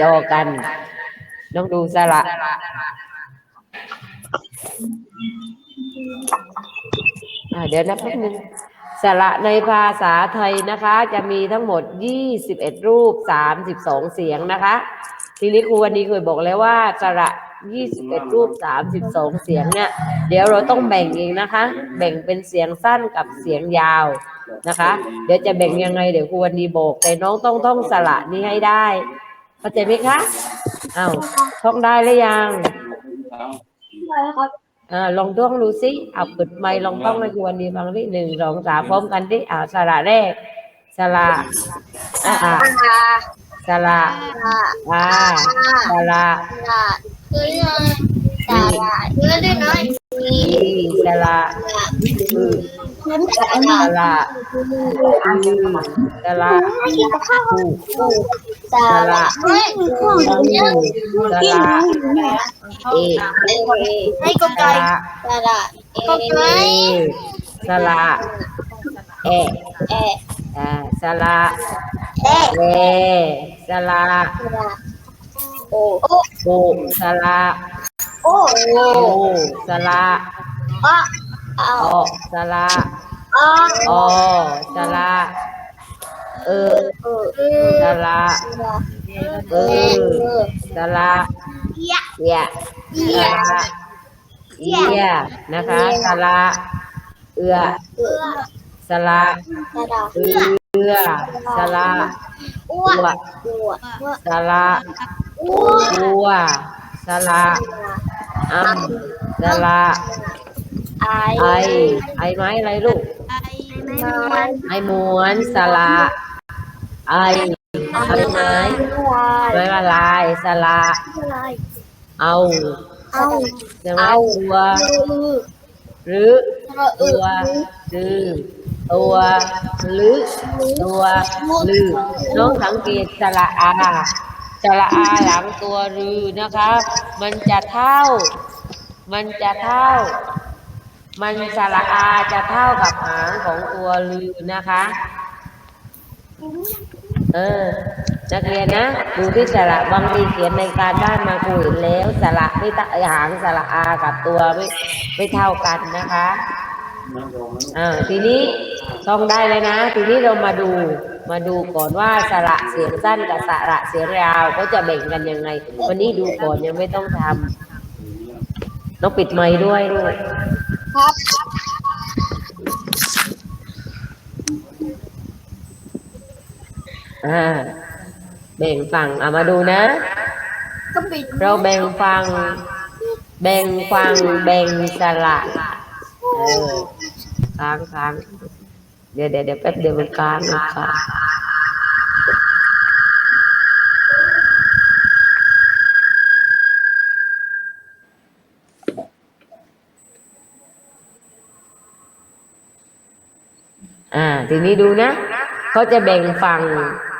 จอกันลองดูสระเดี๋ยวนะแป๊บนึงสระในภาษาไทยนะคะ จะมีทั้งหมด 21 รูป 32 เสียงนะคะ ทีนี้ครูวันนี้เคยบอกแล้วว่าสระ 21 รูป 32 เสียงเนี่ย เดี๋ยวเราต้องแบ่งเองนะคะ แบ่งเป็นเสียงสั้นกับเสียงยาวนะคะ เดี๋ยวจะแบ่งยังไงเดี๋ยวครูวันนี้บอก แต่น้องต้องท่องสระนี้ให้ได้ เข้าใจไหมคะอ้าวท่องได้หรือยังได้ครับอ่าลองท่องดูสิเอาปิดไมค์ลองท่องให้ครูวันนี้บางทีหนึ่งสองสามพร้อมกันดิอ่าสระแรกสระอ่าอ่าสระอ่าสระ ตาลาเยอะด้วยน้อยอีสระอือน้ำตาสลาระอือสระไม่กินกับข้าวอูตาลาเฮ้ยข้าวเยอะสระเอให้กสไก่ระตาลาก็เอไก่สระเอเอะอ่าสระเอะเอสระโอ้โอ้โอสระ โอ้โอสระอะเอาอสระอะอสระเออเออเอสอระเออสระเยะเอียสระเอียนะคะสระเอือเอือสระตาลาเอือสระอ้วตัวอ้วสระอ้วตัว สระอ้ำสระไอไอไอไม้อะไรลูกมันไอม้วนสระไอไอไม้วายไม้ละลายสระอะไรเอาเอาใช่ไหมตัวอือหรือเอตัวอคือตัวหรือตัวลือน้องสังเกตสระอา สระอาหลังตัวรือนะคะมันจะเท่า มันจะเท่า มันสระอาจะเท่ากับหางของตัวลือนะคะ เออ นักเรียนนะดูที่สระบางทีเขียนในการบ้านมาครูเห็นแล้วสระไม่ตหางสระอากับตัวไม่ไม่เท่ากันนะคะ อ่าทีนี้ต้องได้เลยนะ ทีนี้เรามาดูมาดูก่อนว่าสระเสียงสั้นกับสระเสียงยาวเขาจะแบ่งกันยังไง วันนี้ดูก่อนยังไม่ต้องทำต้องปิดไมค์ด้วยด้วย ครับอ่าแบ่งฝั่งอะมาดูนะก็ปิดเราแบ่งฟังแบ่งฟังแบ่งสละ เออค้างค้างเดี๋ยวเดี๋ยวเดี๋ยวแป๊บเดียวมันค้างมันค้างอ่า ทีนี้ดูนะ เขาจะแบ่งฝั่ง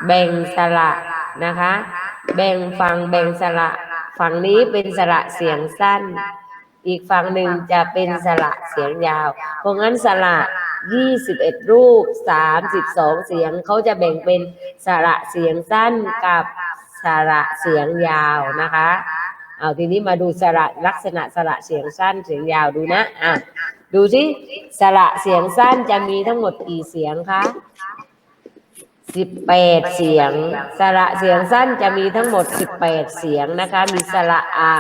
แบ่งสระนะคะ แบ่งฝั่งแบ่งสระฝั่งนี้เป็นสระเสียงสั้น อีกฝั่งหนึ่งจะเป็นสระเสียงยาว เพราะงั้นสระ21 รูป 32 เสียงเขาจะแบ่งเป็นสระเสียงสั้นกับสระเสียงยาวนะคะ เอาทีนี้มาดูสระลักษณะสระเสียงสั้นเสียงยาวดูนะอะดูสิสระเสียงสั้นจะมีทั้งหมดกี่เสียงคะสิบแปดเสียง สระเสียงสั้นจะมีทั้งหมดสิบแปดเสียงนะคะ มีสระอะ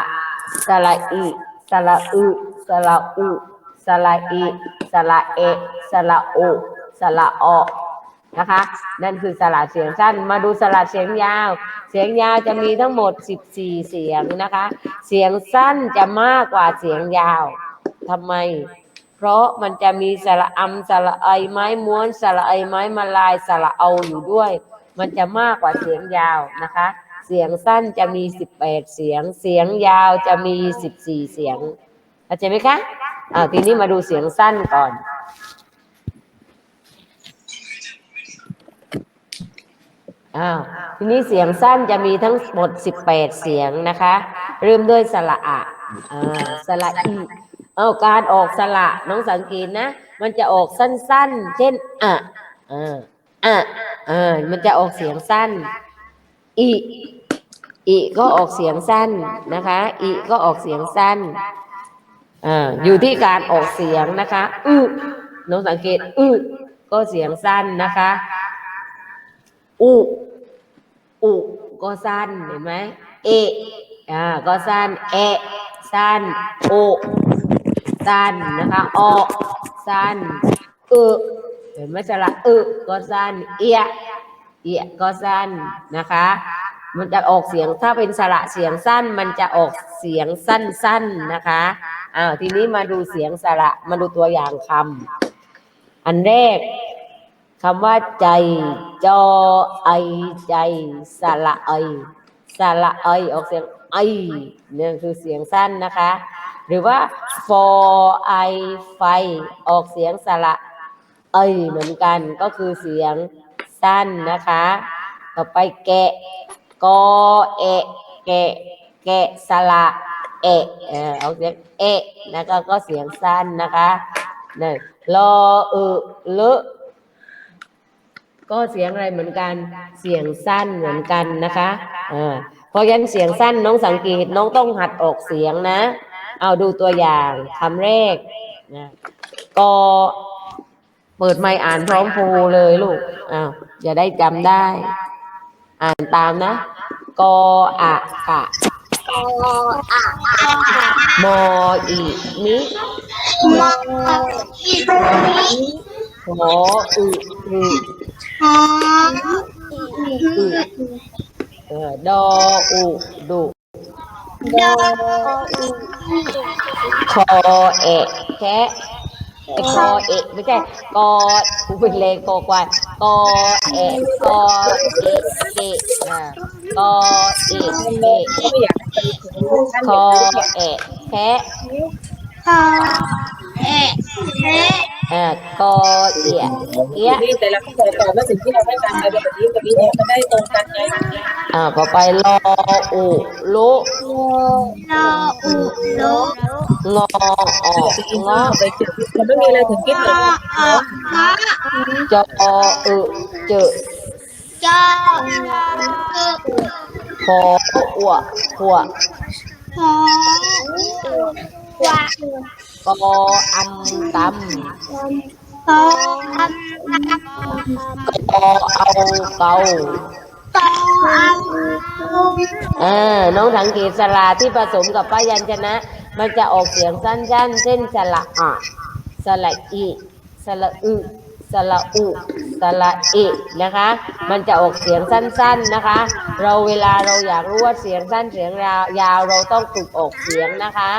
สระอี สระอึสระอุสระอีสระเอสระโอสระออนะคะ นั่นคือสระเสียงสั้น มาดูสระเสียงยาว เสียงยาวจะมีทั้งหมดสิบสี่เสียงนะคะ เสียงสั้นจะมากกว่าเสียงยาวทำไม เพราะมันจะมีสระอำสระไอไม้ม้วนสระไอไม้มาลายสระเอาอยู่ด้วย มันจะมากกว่าเสียงยาวนะคะ เสียงสั้นจะมีสิบแปดเสียง เสียงยาวจะมีสิบสี่เสียงเข้าใจไหมคะอ่าทีนี้มาดูเสียงสั้นก่อนอ้าวทีนี้เสียงสั้นจะมีทั้งหมด18เสียงนะคะ เริ่มด้วยสระอะอ่าสระอีเอาการออกสระน้องสังเกตนะ มันจะออกสั้นๆ เช่น อะอ่าอะอ่ามันจะออกเสียงสั้น อีอิก็ออกเสียงสั้นนะคะอิก็ออกเสียงสั้นอ่าอยู่ที่การออกเสียงนะคะอึน้องสังเกตอึก็เสียงสั้นนะคะอุอุก็สั้นเห็นไหมเออ่าก็สั้นเอสั้นโอสั้นนะคะออสั้นเอเห็นไหมสระเออก็สั้นเอีย เอียก็สั้นนะคะ มันจะออกเสียงถ้าเป็นสระเสียงสั้น มันจะออกเสียงสั้นๆนะคะอ้าวทีนี้มาดูเสียงสระมาดูตัวอย่างคำอันแรกคำว่าใจ จอไอใจสระไอสระไอออกเสียงไอเนี่ยคือเสียงสั้นนะคะ หรือว่า for i ไฟออกเสียงสระเอเหมือนกันก็คือเสียง สั้นนะคะ ต่อไปแกะกอเอะแกะแกะสระเอะเออออกเสียงเอะแล้วก็ก็เสียงสั้นนะคะเนี่ยรออึเลอะก็เสียงอะไรเหมือนกัน เสียงสั้นเหมือนกันนะคะอ่าเพราะฉะนั้นเสียงสั้นน้องสังเกตน้องต้องหัดออกเสียงนะ เอาดูตัวอย่างคำแรกนะก็ เปิดไมค์อ่านพร้อมครูเลยลูกอ้าวอย่าได้จำได้ อ่านตามนะ กออะกะกออะมออีนิมออีหออึอึฮออีเออดออุดุดออีคอเอะแคะ กอเอะไม่ใช่กอกูเป็นเลงกอควายกอเอะกอเอะเอะกอเอะเอะคอเอะแพะ ฮอเอะเอะอ่ากอเอียเอียนี่แต่ละข้อตอบว่าสิ่งที่เราได้การไปแบบนี้แบบนี้เนี่ยมันได้ตรงกันไงอ่าต่อไปรออุลุลออุโลงอออกงอไปเจอมันไม่มีอะไรถึงคิดเลยจออึเจอจออึพออ้วหัวฮอวะกออัมตำฮออัมกอเอาเกาตออัมอ่าน้องสังเกตสระที่ผสมกับพยัญชนะ มันจะออกเสียงสั้นๆ เช่นสระอะสระอีสระอึสระอุสระอินะคะ มันจะออกเสียงสั้น ๆนะคะ เราเวลาเราอยากรู้ว่าเสียงสั้นเสียงยาวยาวเราต้องฝึกออกเสียงนะคะ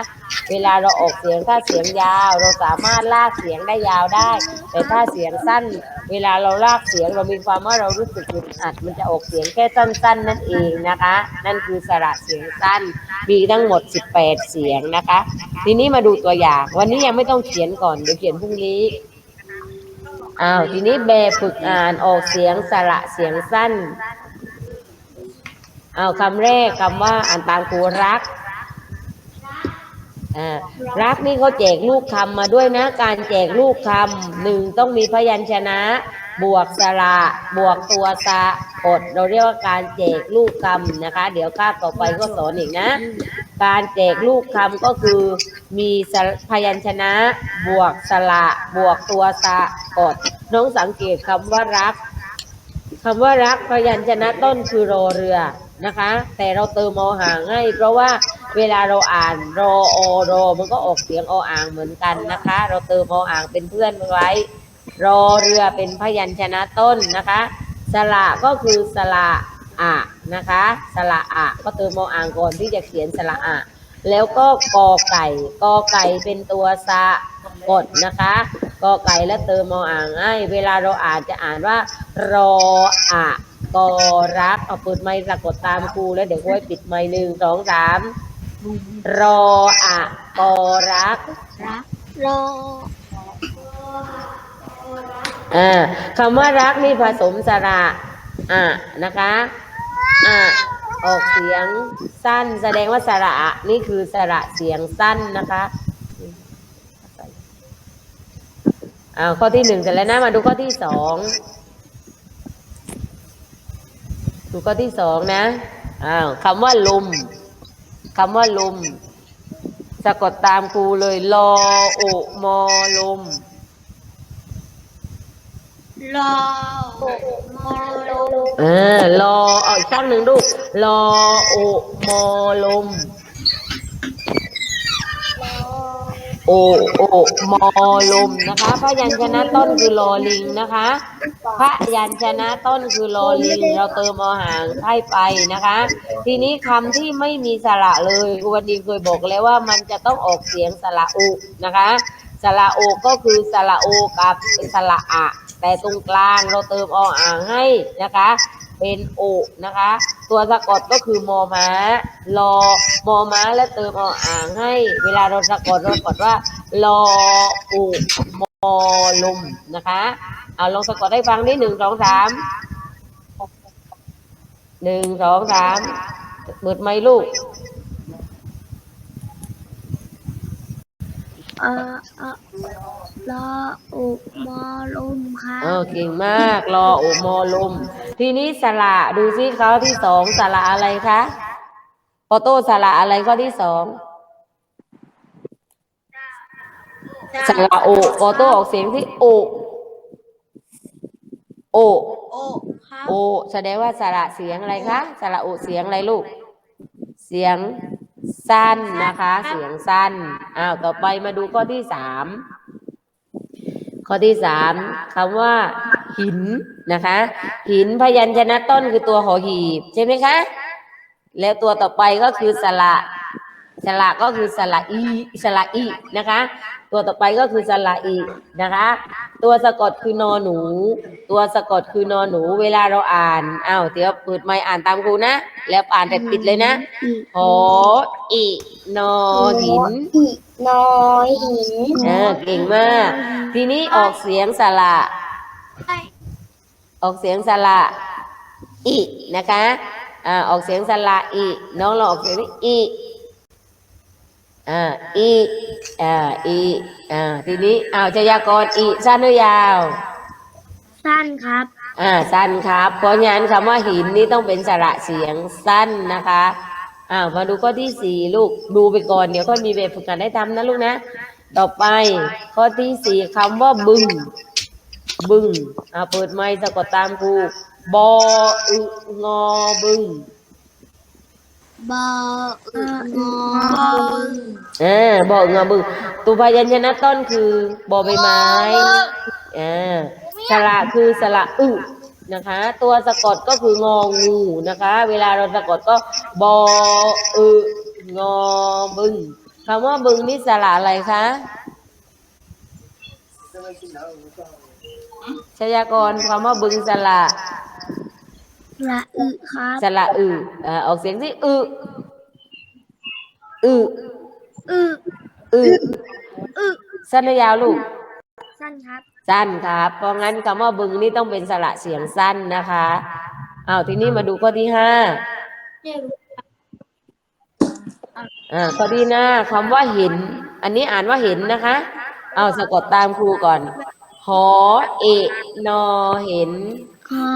เวลาเราออกเสียงถ้าเสียงยาว เราสามารถลากเสียงได้ยาวได้ แต่ถ้าเสียงสั้น เวลาเราลากเสียงเรามีความว่าเรารู้สึกอึดอัดมันจะออกเสียงแค่สั้น ๆ นั่นเองนะคะ นั่นคือสระเสียงสั้นมีทั้งหมด 18 เสียงนะคะ ทีนี้มาดูตัวอย่าง วันนี้ยังไม่ต้องเขียนก่อนเดี๋ยวเขียนพรุ่งนี้อ้าวทีนี้แบฝึกอ่านออกเสียงสระเสียงสั้นอ้าวคำแรกคำว่าอ่านตามครูรัก รักนี่เขาแจกลูกคำมาด้วยนะ การแจกลูกคำหนึ่งต้องมีพยัญชนะ บวกสระบวกตัวสะกดเราเรียกว่าการแจกลูกคำนะคะ เดี๋ยวคาบต่อไปก็สอนอีกนะ การแจกลูกคำก็คือ มีพยัญชนะ บวกสระบวกตัวสะกดน้องสังเกตคำว่ารักคำว่ารักพยัญชนะต้นคือรอเรือนะคะ แต่เราเติมอห่างให้เพราะว่า เวลาเราอ่านรอโอรอมันก็ออกเสียงออ่างเหมือนกันนะคะ เราเติมออ่างเป็นเพื่อนไว้ รอเรือเป็นพยัญชนะต้นนะคะ สระก็คือสระอะนะคะ สระอะก็เติมออ่างก่อนที่จะเขียนสระอะแล้วก็กอไก่กอไก่เป็นตัวสะกดนะคะกอไก่แล้วเติมมออ่างให้เวลาเราอ่านจะอ่านว่ารออะกอรักเอาเปิดไมค์สะกดตามครูแล้วเดี๋ยวค่อยปิดไมค์หนึ่งสองสาม รออะกอรักรักรออ่าคำว่ารักนี่ผสมสระอะนะคะอะออกเสียงสั้น แสดงว่าสระอะนี่คือสระเสียงสั้นนะคะอ่าข้อที่หนึ่งเสร็จแล้วนะมาดูข้อที่สองดูข้อที่สองนะอ้าวคำว่าลม คำว่าลม สะกดตามครูเลยลอโอมอลมรอมอลงเออรอเอาอีกครั้งหนึ่งลูกรอโอมอลมโอโอมอลมนะคะพยัญชนะต้นคือลอลิงนะคะ พระยัญชนะต้นคือลอลิงเราเติมอหางให้ไปนะคะ ทีนี้คำที่ไม่มีสระเลยครูวันดีเคยบอกแล้วว่ามันจะต้องออกเสียงสระอุนะคะสระโอก็คือสระโอกับสระอะ แต่ตรงกลางเราเติมออ่างให้นะคะ เป็นโอนะคะ ตัวสะกดก็คือมอม้ารอมอม้าแล้วเติมออ่างให้ เวลาเราสะกดเราสะกดว่าลออุมอลุมนะคะ เอาลองสะกดให้ฟังนิดหนึ่งสองสามหนึ่งสองสามเปิดไมค์ลูกเออเออรออุมอลมครับเออเก่งมากรอโอมอลม ทีนี้สระดูซิเขาที่สองสระอะไรคะปอโต้สระอะไรข้อที่สองสระโอปอโต้ออกเสียงที่โอ โอ โอครับโอ แสดงว่าสระเสียงอะไรคะ สระโอเสียงอะไรลูก เสียงสั้นนะคะ เสียงสั้น อ้าว ต่อไปมาดูข้อที่สาม ข้อที่สามคำว่า หินนะคะ หินพยัญชนะต้นคือตัวหอหีบ ใช่ไหมคะ แล้วตัวต่อไปก็คือสระสระก็คือสระอีสระอีนะคะ ตัวต่อไปก็คือสระอีนะคะ ตัวสะกดคือนอหนู ตัวสะกดคือนอหนู เวลาเราอ่านอ้าวเดี๋ยวเปิดไมค์อ่านตามครูนะ แล้วอ่านแต่ปิดเลยนะหออีนอหินอีนอหินเออเก่งมาก ทีนี้ออกเสียงสระออกเสียงสระอีนะคะอ่าออกเสียงสระอีน้องลองออกเสียงนี้อี อ่าอีอ่าอีอ่าทีนี้อ้าวชยากรอีสั้นหรือยาว สั้นครับ อ่าสั้นครับ เพราะงั้นคำว่าหินนี่ต้องเป็นสระเสียงสั้นนะคะอ้าวมาดูข้อที่สี่ลูกดูไปก่อนเดี๋ยวก็มีแบบฝึกหัดได้ทำนะลูกนะ ต่อไปข้อที่สี่คำว่าบึง บึงอ่าเปิดไมค์สะกดตามครูบออึงอบึง บออึงอเออบออึงอบึงตัวพยัญชนะต้นคือบอใบไม้อ่าสระคือสระอึนะคะ ตัวสะกดก็คืององูนะคะ เวลาเราสะกดก็บออึงอบึงคำว่าบึงนี่สระอะไรคะชยากรคำว่าบึงสระ ละอึครับสระอึอ่าออกเสียงที่อึอึอึอึอึสั้นหรือยาวลูก สั้นครับ สั้นครับ เพราะงั้นคำว่าบึงนี่ต้องเป็นสระเสียงสั้นนะคะอ้าวทีนี้มาดูข้อที่ห้าอ่าข้อที่หน้าคำว่าเห็น อันนี้อ่านว่าเห็นนะคะเอาสะกดตามครูก่อนหอเอกนอเห็น ขอ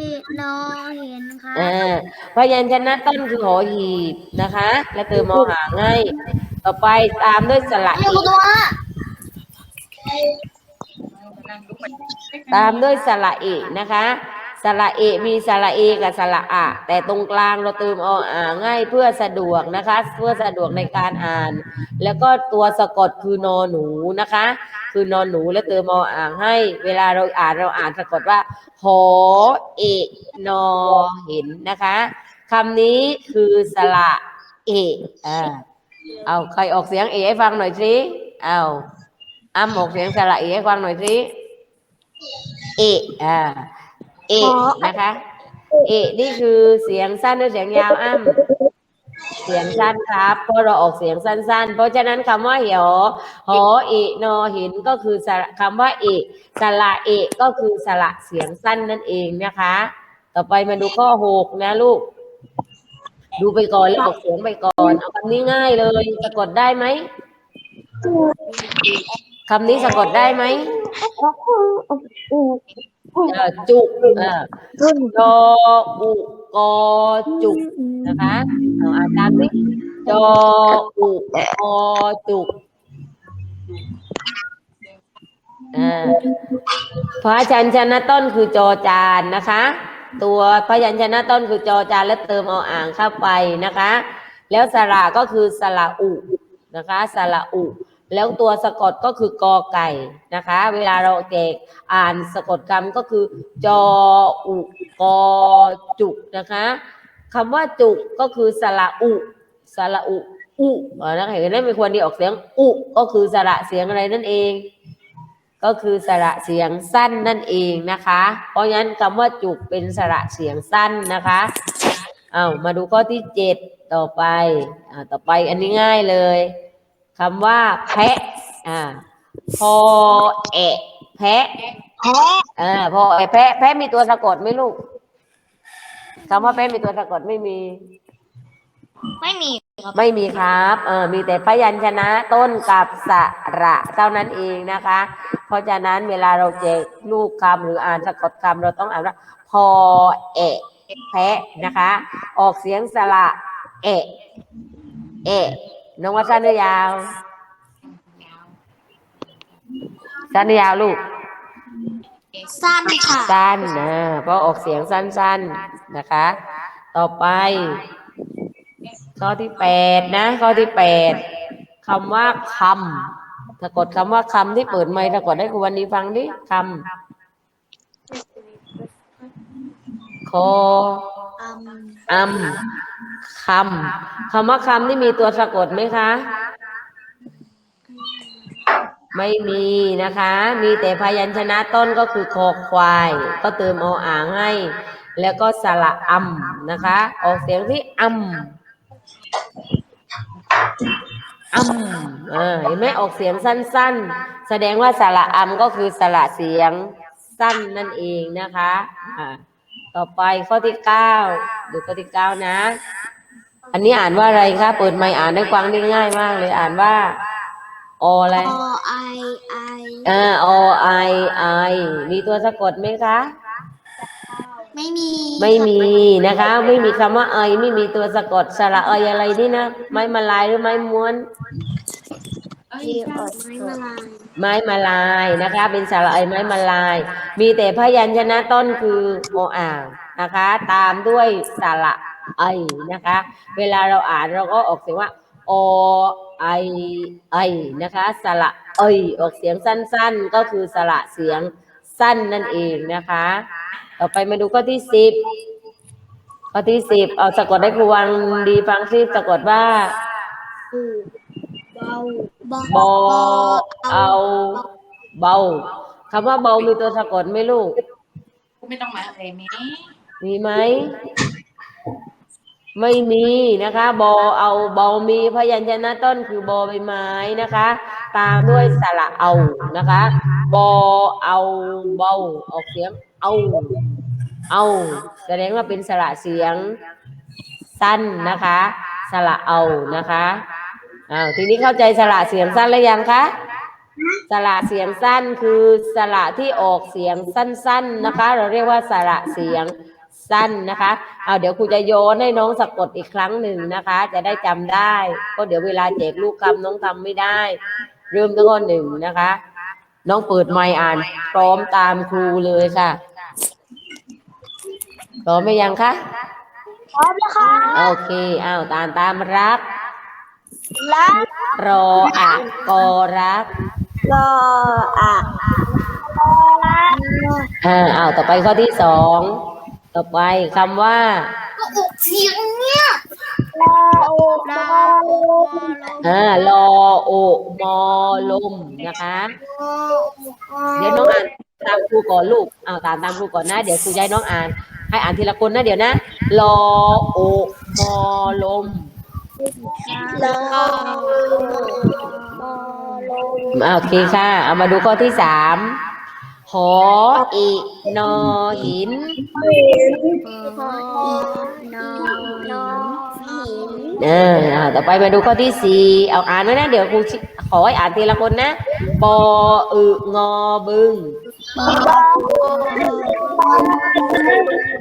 เอนอเห็นครับอ่าพยัญชนะต้นคือหอหีบนะคะ และเติมมอหางให้ต่อไปตามด้วยสระอีตามด้วยสระเอกนะคะ สระเอ มีสระเอกับสระอะ แต่ตรงกลางเราเติมออ่างง่ายเพื่อสะดวกนะคะ เพื่อสะดวกในการอ่าน แล้วก็ตัวสะกดคือนอหนูนะคะ คือนอนหนูแล้วเติมออ่างให้ เวลาเราอ่านเราอ่านสะกดว่าหอเอนอเห็นนะคะคำนี้คือสระเออ่าเอาใครออกเสียงเอให้ฟังหน่อยสิเอาอ้ำออกเสียงสระเอให้ฟังหน่อยสิเออ่า เอะนะคะ เอะนี่คือเสียงสั้นหรือเสียงยาวอ้ำเสียงสั้นครับเพราะเราออกเสียงสั้น ๆ เพราะฉะนั้นคำว่าหอหอเอะนอเห็นก็คือสระคำว่าเอะสระเอะก็คือสระเสียงสั้นนั่นเองนะคะ ต่อไปมาดูข้อหกนะลูก ดูไปก่อนแล้วออกเสียงไปก่อนเอาคำนี้ง่ายเลยสะกดได้ไหมคำนี้สะกดได้ไหม เอ่อจุเอ่อจออุกอจุกนะคะเอาอานตามนี้จออุกอจุกอ่าพยัญชนะต้นคือจอจานนะคะ ตัวพระยัญชนะต้นคือจอจานแล้วเติมเอาอ่างเข้าไปนะคะ แล้วสระก็คือสระอุนะคะสระอุ แล้วตัวสะกดก็คือกอไก่นะคะ เวลาเราเด็กอ่านสะกดคำก็คือ จออุกอจุกนะคะคำว่าจุกก็คือสระอุสระอุอุนะคะเห็นไหมไม่ควรดีออกเสียงอุก็คือสระเสียงอะไรนั่นเอง ก็คือสระเสียงสั้นนั่นเองนะคะ เพราะฉะนั้นคำว่าจุกเป็นสระเสียงสั้นนะคะเอามาดูข้อที่เจ็ดต่อไปอ่าต่อไปอันนี้ง่ายเลย คำว่า แพะอ่าพอแอะแพะแพ้อ่าพอแอะแพะแพะมีตัวสะกดไหมลูกคำว่าแพะมีตัวสะกดไม่มี ไม่มีครับไม่มีครับเออมีแต่พยัญชนะต้นกับสระเท่านั้นเองนะคะ เพราะฉะนั้นเวลาเราเจอลูกคำหรืออ่านสะกดคำเราต้องอ่านว่า พอเอะแพะนะคะ ออกเสียงสระเอะเอะ น้องว่าสั้นหรือยาว สั้นหรือยาวลูก สั้นค่ะ สั้นนะเพราะออกเสียงสั้น ๆนะคะ ต่อไป ข้อที่แปดนะ ข้อที่แปดคำว่าคำสะกดคำว่าคำที่เปิดไมค์สะกดให้ครูวันนี้ฟังดิคำ คออืมอัมคำคำว่าคำนี่มีตัวสะกดไหมคะ ไม่มีนะคะ มีแต่พยัญชนะต้นก็คือคอควาย ก็เติมเอาอ่างให้ แล้วก็สระอัมนะคะ ออกเสียงที่อัมอัมอ่าเห็นไหมออกเสียงสั้น ๆ แสดงว่าสระอัมก็คือสระเสียงสั้นนั่นเองนะคะอ่า ต่อไปข้อที่เก้าดูข้อที่เก้านะ อันนี้อ่านว่าอะไรคะเปิดไมค์อ่านได้ฟังได้ง่ายมากเลยอ่านว่าออะไรอไอไออ่าอไอไอมีตัวสะกดไหมคะ ไม่มี ไม่มีนะคะ ไม่มีคำว่าไอไม่มีตัวสะกดสระเอยอะไรนี่นะ ไม้มาลายหรือไม้ม้วน ที่อดไม้มาลายไม้มาลายนะคะ เป็นสระเอยไม้มาลาย มีแต่พยัญชนะต้นคือโออ่างนะคะ ตามด้วยสระไอนะคะ เวลาเราอ่านเราก็ออกเสียงว่าอไอไอนะคะสระเอยออกเสียงสั้น ๆ ก็คือสระเสียงสั้นนั่นเองนะคะ ต่อไปมาดูข้อที่สิบข้อที่สิบเอาสะกดให้ครูวังดีฟังซิสะกดว่าอูเบา บอเอาเบาคำว่าเบามีตัวสะกดไหมลูก ไม่ต้องมาอะไรไหมมีไหม ไม่มีนะคะบอเอาเบามีพยัญชนะต้นคือบอใบไม้นะคะ ตามด้วยสระเอานะคะบอเอาเบาออกเสียงเอา เอา แสดงว่าเป็นสระเสียงสั้นนะคะ สระเอานะคะ อ้าวทีนี้เข้าใจสระเสียงสั้นแล้วยังคะสระเสียงสั้นคือสระที่ออกเสียงสั้น ๆนะคะ เราเรียกว่าสระเสียงสั้นนะคะเอาเดี๋ยวครูจะโยนให้น้องสะกดอีกครั้งหนึ่งนะคะ จะได้จำได้ก็เดี๋ยวเวลาแจกลูกคำน้องทำไม่ได้ เริ่มตั้งแต่หนึ่งนะคะ น้องเปิดไมค์อ่านพร้อมตามครูเลยค่ะพร้อมไหมยังคะพร้อมแล้วค่ะโอเคอ้าวตามตามรัก รักรออะกอรักรออะรักอ่าอ้าวต่อไปข้อที่สองต่อไปคำว่าเสียงเนี่ยรอโอรอโออ่ารอโอมอลมนะคะเดี๋ยวน้องอ่านตามครูก่อนลูกอ้าวตามตามครูก่อนนะเดี๋ยวครูจะให้น้องอ่าน ให้อ่านทีละคนนะเดี๋ยวนะรอโอมอลม อโอลมอ่าโอเคค่ะ เอามาดูข้อที่สามหออีนอหินพออีนอนอหินเอออ่าต่อไปมาดูข้อที่สี่เอาอ่านไว้นะ เดี๋ยวครูชิขอให้อ่านทีละคนนะปออึงอบึงบอ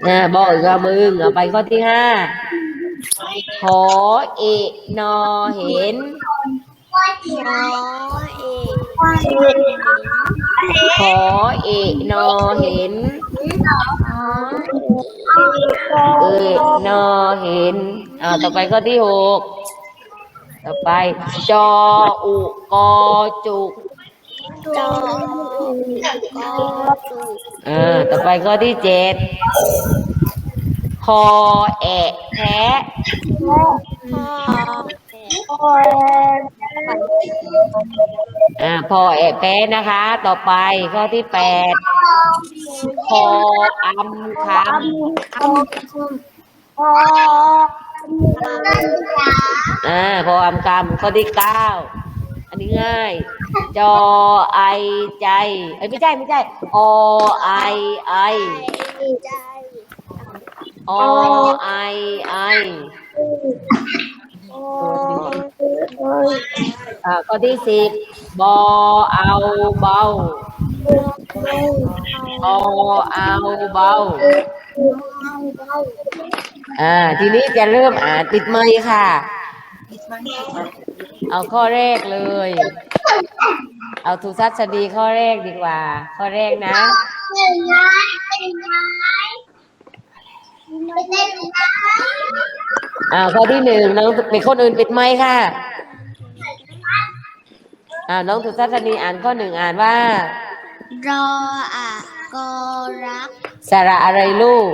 อ่าบอกอีกว่ามึงเอาไปข้อที่ห้า หอเอกนอเห็นขอเอกขอเอกนอเห็น เอกนอเห็นอ่าต่อไปข้อที่หกต่อไป จออุกอจุกจอก็จุอ่าต่อไปข้อที่เจ็ด คอแอะแพะพ่ออ่าพอแอะแพะนะคะ ต่อไปข้อที่แปดคออำคพ่อำอ่าพออำคำข้อที่เก้าอันนี้ง่าย จอไอใจ เอ้ยไม่ใช่ไม่ใช่อไอไอใจ อไอไออ่าข้อที่สิบบอเอาเบาบอเอาเบาอ่าทีนี้จะเริ่มอ่านปิดไมค์ค่ะ เอาข้อแรกเลย เอาทุสัสดีข้อแรกดีกว่า ข้อแรกนะ อ่าข้อที่หนึ่งน้องเป็นคนอื่นปิดไมค์ค่ะ อ่าน้องทุสัสดีอ่านข้อหนึ่งอ่านว่า รออะกอรักสระอะไรลูก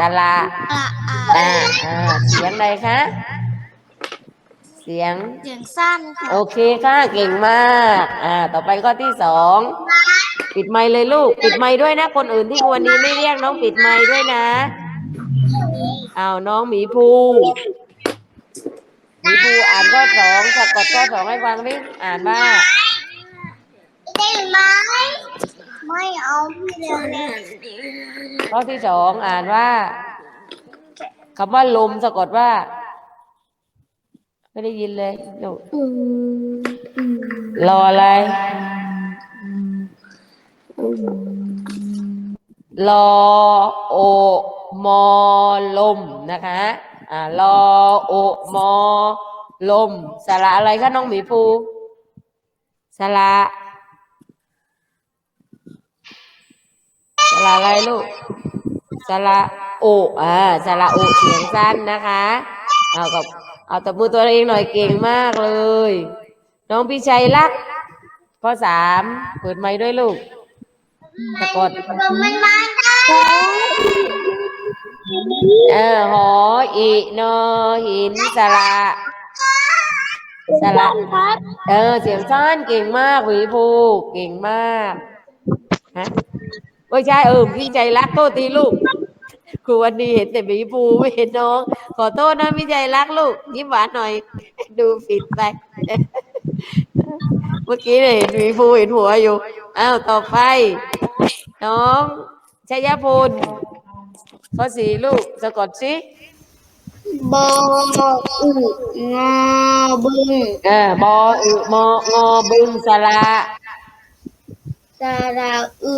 สระอะอะอ่าอ่าเสียงใดคะ เสียง เสียงสั้นค่ะโอเคค่ะเก่งมาก อ่า ต่อไปข้อที่สองปิดไมค์เลยลูก ปิดไมค์ด้วยนะ คนอื่นที่วันนี้ไม่เรียกน้องปิดไมค์ด้วยนะอ้าวน้องหมีภูหมีภูอ่านข้อสองสะกดข้อสองให้ฟังดิอ่านว่าได้ไหมไม่เอาพี่เร็วเลยข้อที่สองอ่านว่าคำว่าลมสะกดว่า ไม่ได้ยินเลยลูกอืมอืมรออะไร รอโอมอลมนะคะ อ่ารอโอมอลม สระอะไรคะน้องหมีภูสระสระอะไรลูกสระโอ อ่าสระโอเสียงสั้นนะคะ เอากับ เอาตบมือตัวเองหน่อยเก่งมากเลย น้องพี่ชัยรักข้อสามเปิดไมค์ด้วยลูกสะกดมันมาได้เออหออีนอหินสระสระครับเออเสียงสั้นเก่งมากหวีภูเก่งมากฮะไม่ใช่เออพี่ใจรักโทษทีลูก ครูวันนี้เห็นแต่หมีภูไม่เห็นน้อง ขอโทษนะพี่ใจรักลูก ยิ้มหวานหน่อย ดูผิดไป เมื่อกี้เนี่ยเห็นหมีภูเห็นหัวอยู่อ้าวต่อไป น้องชยพลข้อสี่ลูกสะกดสิบออึงอบึงเออบออึมองอบึงสระสระอึ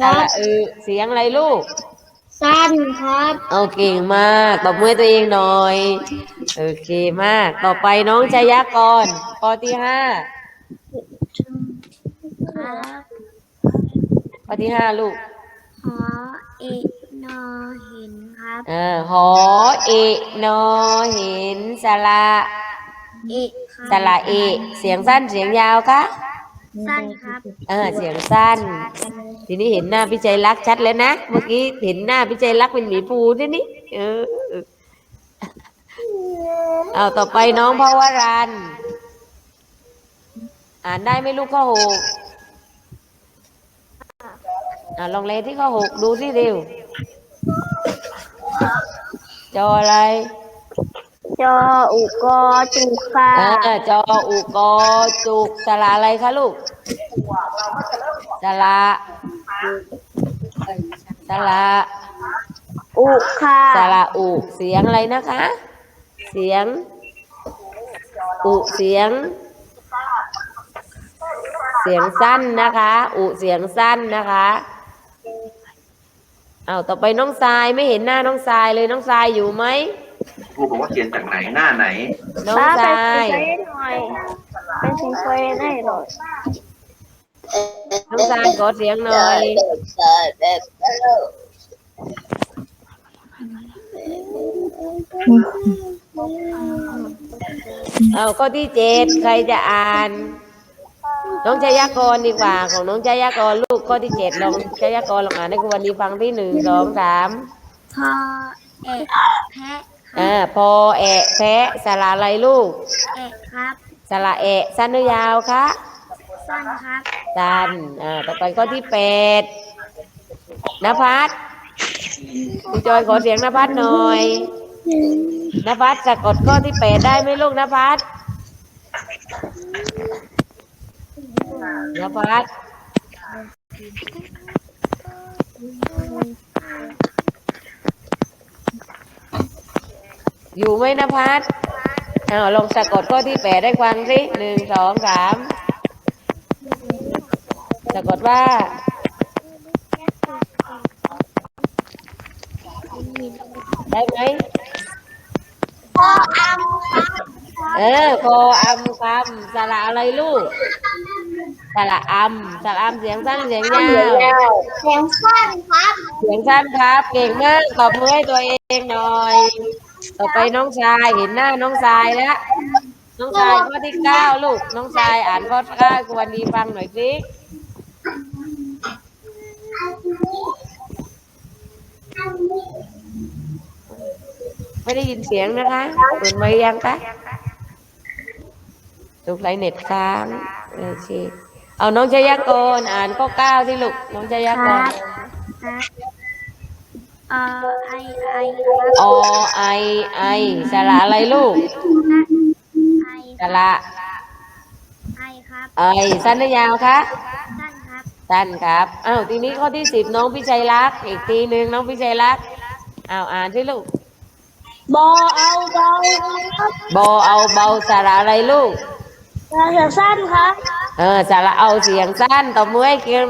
คสรับระอึเสียงอะไรลูก สั้นครับเอาเก่งมากตบมือให้ตัวเองหน่อย โอเคมาก ต่อไปน้องชยากรปอที่ห้าครับปอที่ห้าลูกหอเอกนอเห็นครับเออหอเอกนอเห็นสระเอกครับสระเอกเสียงสั้นเสียงยาวคะ สั้นครับเออเสียงสั้น ทีนี้เห็นหน้าพี่ใจรักชัดแล้วนะ เมื่อกี้เห็นหน้าพี่ใจรักเป็นหมีภูด้วยนี่เออเออเอาต่อไปน้องภาวรัน อ่านได้ไหมลูกข้อหกอ่าลองเลที่ข้อหกดูสิเร็วจออะไร จออุกอจุกค่ะอ่าจออุกอจุกสระอะไรคะลูกสระสระอุค่ะสระอุเสียงอะไรนะคะ เสียง อุเสียง เสีสียงสั้นนะคะ อุเสียงสั้นนะคะเอาต่อไปน้องทรายไม่เห็นหน้าน้องทรายเลยน้องทรายอยู่ไหม ครูบอกว่าเขียนจากไหนหน้าไหนน้องทรายเป็นสีเฟยได้หน่อยน้องทรายขอเสียงหน่อยเอาข้อที่เจ็ดใครจะอ่าน น้องชายากรดีกว่า ของน้องชายากรลูกข้อที่เจ็ดลองชายากรลองอ่านให้ครูวันดีฟังที่หนึ่งสองสามพอเอกแพะ อ่าพอแอะแพะสระอะไรลูกเอกครับสระแอะสั้นหรือยาวคะสั้นครับสั้นอ่าต่อไปข้อที่แปดนภัสครูจอยขอเสียงนภัสหน่อยนภัสสะกดข้อที่แปดได้ไหมลูกนภัสนภัส อยู่ไหมนภัสอ้าวลองสะกดข้อที่แปดได้ฟังสิหนึ่งสองสามสะกดว่าได้ไหมพออัมครับเออโคอัมคำสระอะไรลูกสระอัมสระอัมเสียงสั้นเสียงยาวเสียงสั้นครับ เสียงสั้นครับ เก่งมากตอบมือให้ตัวเองหน่อย ต่อไปน้องชายเห็นหน้าน้องชายแล้ว น้องชายข้อที่เก้าลูก น้องชายอ่านข้อเก้าให้ควรดีฟังหน่อยสิไม่ได้ยินเสียงนะคะเปิดไว้ยังคะลูกไรเน็ตค้างโอเคเอาน้องชายากรอ่านข้อเก้าที่ลูก น้องชายากรครับ เอ่อไอไอครับอไอไอสระอะไรลูกไอสระไอครับไอสั้นหรือยาวคะสั้นครับสั้นครับอ้าวทีนี้ข้อที่สิบน้องพิชัยรักษ์อีกทีหนึ่งน้องพิชัยรักษ์อ้าวอ่านสิลูกบอเอาเบาครับบอเอาเบาสระอะไรลูกเสียงสั้นครับเออสระเอาเสียงสั้นตบมือให้เกียง